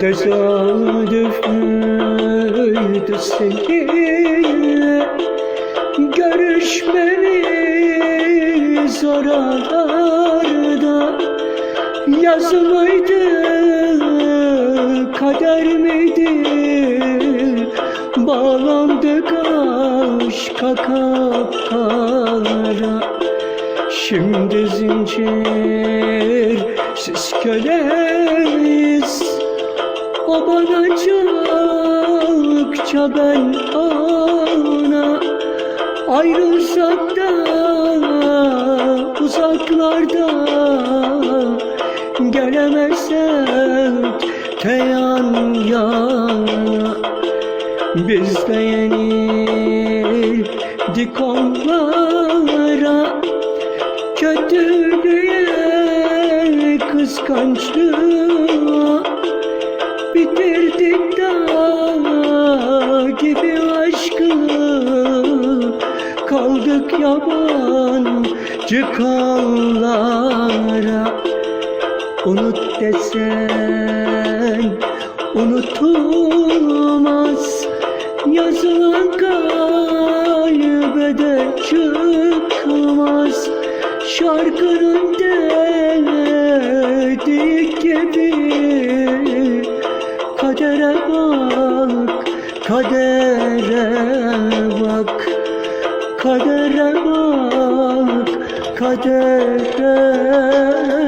Tesadüf müydü seninle. Görüşmemiz oralarda Yaz mıydı, kader miydi? Bağlandık aşka kapkara Şimdi zincir siz köleyiz O bana çokça ben ona Ayrılsak da uzaklarda Gelemezsek te yan yana. Biz de yenildik onlara. Kötülüğe, kıskançlığa Bitirdik dağ gibi aşkı. Kaldık yabancı kallara. Unut desen unutulmaz Yazılan kalbe de çıkmaz. Şarkının Kadere bak, kadere bak. Kadere bak, kadere bak